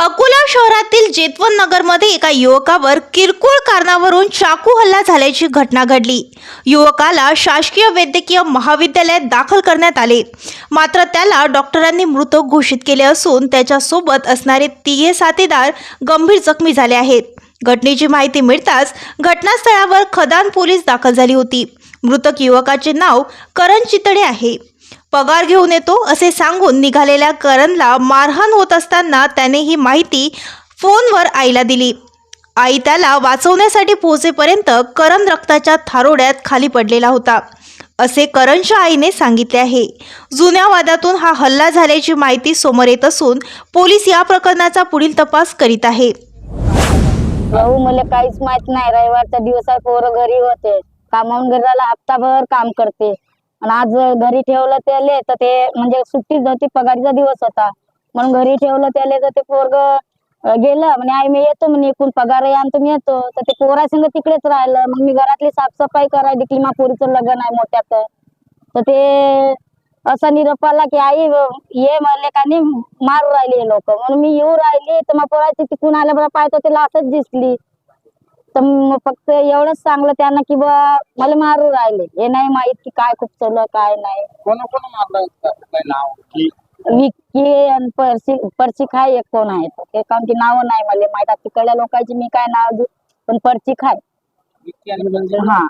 अकोला शहरातील जेतवन नगरमध्ये एका युवकावर किरकोळ कारणावरून चाकू हल्ला झाल्याची घटना घडली. युवकाला शासकीय वैद्यकीय महाविद्यालयात दाखल करण्यात आले. मात्र त्याला डॉक्टरांनी मृत घोषित केले असून त्याच्यासोबत असणारे तिघे साथीदार गंभीर जखमी झाले आहेत. घटनेची माहिती मिळताच घटनास्थळावर खदान पोलीस दाखल झाली होती. मृतक युवकाचे नाव करण चितळे आहे. पगार घेऊन येतो असे सांगून निघालेल्या करणला मारहाण होत असताना त्याने ही माहिती फोनवर आईला दिली. आई त्याला वाचवण्यासाठी पोहोचेपर्यंत करण रक्ताच्या थारोड्यात खाली पडलेला होता. असे करणच्या आईने सांगितले आहे. जुन्या वादातून हा हल्ला झाल्याची माहिती समोर येत असून पोलीस या प्रकरणाचा पुढील तपास करीत आहे. भाऊ मला काहीच माहीत नाही. रविवारच्या दिवसात पोरं घरी होते. कामावून घरी हप्ताभर काम करते. आणि आज घरी ठेवलं त्याले तर ते म्हणजे सुट्टीच होती पगारीचा दिवस होता. म्हणून घरी ठेवलं त्याले तर ते पोरग गेलं. म्हणे आई मी येतो म्हणे एकूण पगार आहे आणि तुम्ही येतो. तर ते पोरासंग तिकडेच राहिलं. मग मी घरातली साफसफाई करायला दिली मा पोरीचं लग्न आहे मोठ्यात. तर ते असा निरोप आला की आई ये म्हणले का नाही मारू राहिली लोक. म्हणून मी येऊ राहिली तर मग पोराची तिकून आल्याबरोबर पाहतो तिला असंच दिसली. तर फक्त एवढंच सांगलं त्यांना की बा मला मारू राहिले. हे नाही माहीत की काय खूप चाललं काय नाही. विक्की आणि पर्सी पर्सी खाय एक कोण आहे. ते कारण की नाव नाही मला माहीत तिकडल्या लोकांची मी काय नाव देऊ पण पर्सिक खाय हा.